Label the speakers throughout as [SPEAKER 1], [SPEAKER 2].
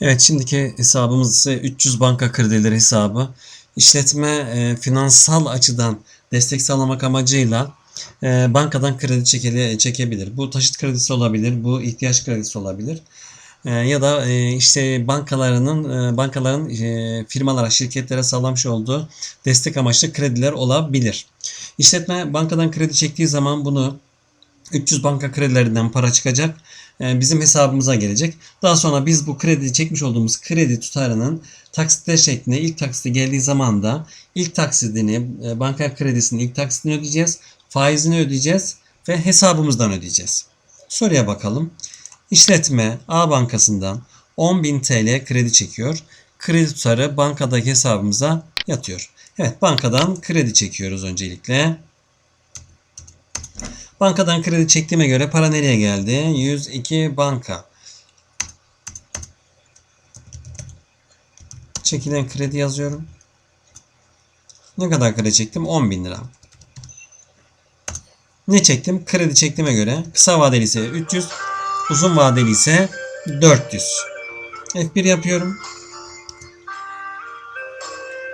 [SPEAKER 1] Evet şimdiki hesabımız ise 300 banka kredileri hesabı. İşletme e, finansal açıdan destek sağlamak amacıyla e, bankadan kredi çekeli, çekebilir. Bu taşıt kredisi olabilir, bu ihtiyaç kredisi olabilir. E, ya da e, işte bankalarının e, bankaların e, firmalara, şirketlere sağlamış olduğu destek amaçlı krediler olabilir. İşletme bankadan kredi çektiği zaman bunu 300 banka kredilerinden para çıkacak. e, Bizim hesabımıza gelecek. Daha sonra biz bu kredi çekmiş olduğumuz kredi tutarının taksitler şeklinde ilk taksiti geldiği zaman da ilk taksidini e, banka kredisinin ilk taksitini ödeyeceğiz. Faizini ödeyeceğiz ve hesabımızdan ödeyeceğiz. Soruya bakalım. İşletme A bankasından 10.000 TL kredi çekiyor. Kredi tutarı bankadaki hesabımıza yatıyor. Evet bankadan kredi çekiyoruz öncelikle. Bankadan kredi çektiğime göre para nereye geldi? 102 banka. Çekilen kredi yazıyorum. Ne kadar kredi çektim? 10 bin lira. Ne çektim? Kredi çektiğime göre kısa vadeli ise 300, uzun vadeli ise 400. F1 yapıyorum.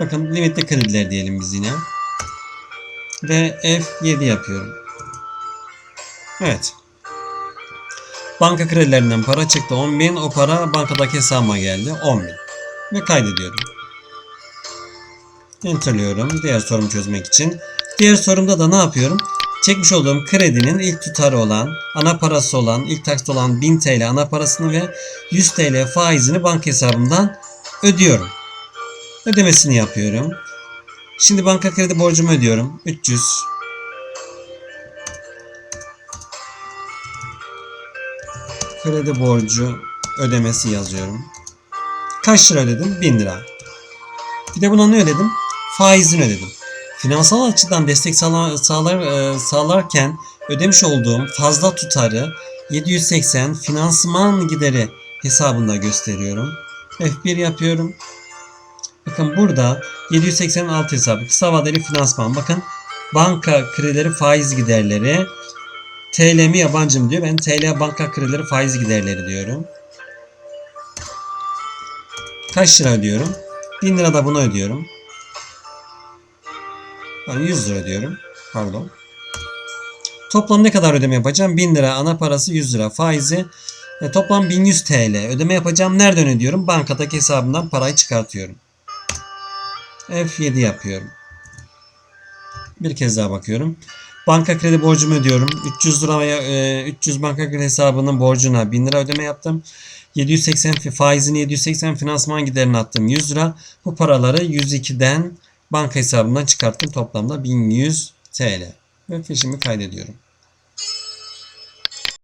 [SPEAKER 1] Bakın limitli krediler diyelim biz yine. Ve F7 yapıyorum. Evet. Banka kredilerinden para çıktı 10.000. O para bankadaki hesabıma geldi 10.000. Ve kaydediyorum. Enterliyorum diğer sorumu çözmek için. Diğer sorumda da ne yapıyorum? Çekmiş olduğum kredinin ilk tutarı olan, ana parası olan, ilk taksit olan 1000 TL ana parasını ve 100 TL faizini banka hesabımdan ödüyorum. Ödemesini yapıyorum. Şimdi banka kredi borcumu ödüyorum. 300 kredi borcu ödemesi yazıyorum. Kaç lira ödedim? 1000 lira. Bir de buna ne ödedim? Faizini ödedim. Finansal açıdan destek sağla- sağlar, e, sağlarken ödemiş olduğum fazla tutarı 780 finansman gideri hesabında gösteriyorum. F1 yapıyorum. Bakın burada 786 hesabı kısa vadeli finansman. Bakın banka kredileri faiz giderleri TL mi yabancı mı diyor. Ben TL banka kredileri faiz giderleri diyorum. Kaç lira ödüyorum? 1000 lira da bunu ödüyorum. Ben 100 lira ödüyorum. Pardon. Toplam ne kadar ödeme yapacağım? 1000 lira ana parası 100 lira. Faizi e, toplam 1100 TL. Ödeme yapacağım. Nereden ödüyorum? Bankadaki hesabımdan parayı çıkartıyorum. F7 yapıyorum. Bir kez daha bakıyorum. Banka kredi borcumu ödüyorum. 300 liraya e, 300 banka kredi hesabının borcuna 1000 lira ödeme yaptım. 780 fi- faizini 780 finansman giderini attım 100 lira. Bu paraları 102'den banka hesabımdan çıkarttım. Toplamda 1100 TL. Ve fişimi kaydediyorum.